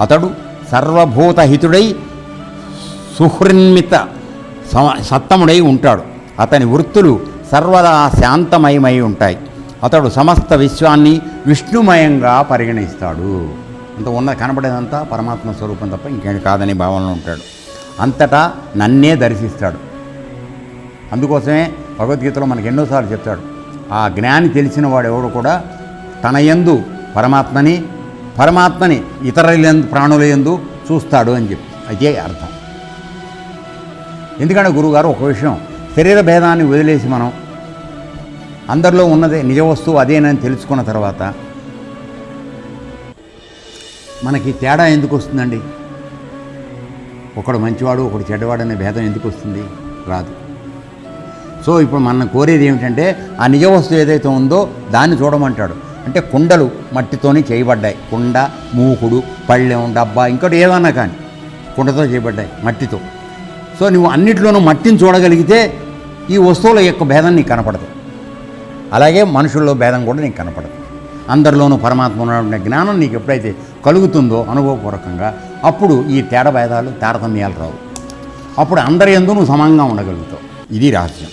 అతడు సర్వభూతహితుడై సుహృన్మిత సత్తముడై ఉంటాడు. అతని వృత్తులు సర్వదా శాంతమయమై ఉంటాయి. అతడు సమస్త విశ్వాన్ని విష్ణుమయంగా పరిగణిస్తాడు. అంత ఉన్న కనబడేదంతా పరమాత్మ స్వరూపం తప్ప ఇంకేం కాదనే భావనలో ఉంటాడు. అంతటా నన్నే దర్శిస్తాడు. అందుకోసమే భగవద్గీతలో మనకు ఎన్నోసార్లు చెప్తాడు. ఆ జ్ఞాని తెలిసిన వాడెవడు కూడా తన యందు పరమాత్మని పరమాత్మని ఇతరుల యందు ప్రాణుల చూస్తాడు అని చెప్పి. అదే అర్థం. ఎందుకంటే గురుగారు ఒక విషయం శరీర భేదాన్ని వదిలేసి మనం అందరిలో ఉన్నదే నిజ వస్తువు అదేనని తెలుసుకున్న తర్వాత మనకి తేడా ఎందుకు వస్తుందండి? ఒకడు మంచివాడు ఒకడు చెడ్డవాడు అనే భేదం ఎందుకు వస్తుంది? రాదు. సో ఇప్పుడు మనం కోరేది ఏమిటంటే ఆ నిజ వస్తువు ఏదైతే ఉందో దాన్ని చూడమంటాడు. అంటే కుండలు మట్టితోనే చేయబడ్డాయి. కుండ మూకుడు పళ్ళెం డబ్బా ఇంకోటి ఏదన్నా కానీ కుండతో చేయబడ్డాయి మట్టితో. సో నువ్వు అన్నిట్లోనూ మట్టిని చూడగలిగితే ఈ వస్తువుల యొక్క భేదం నీకు కనపడదు. అలాగే మనుషుల్లో భేదం కూడా నీకు కనపడదు. అందరిలోనూ పరమాత్మ ఉన్నటువంటి జ్ఞానం నీకు ఎప్పుడైతే కలుగుతుందో అనుభవపూర్వకంగా అప్పుడు ఈ తేడా భేదాలు తారతమ్యాలు రావు. అప్పుడు అందరి ఎందు నువ్వు సమంగా ఉండగలుగుతావు. ఇది రహస్యం.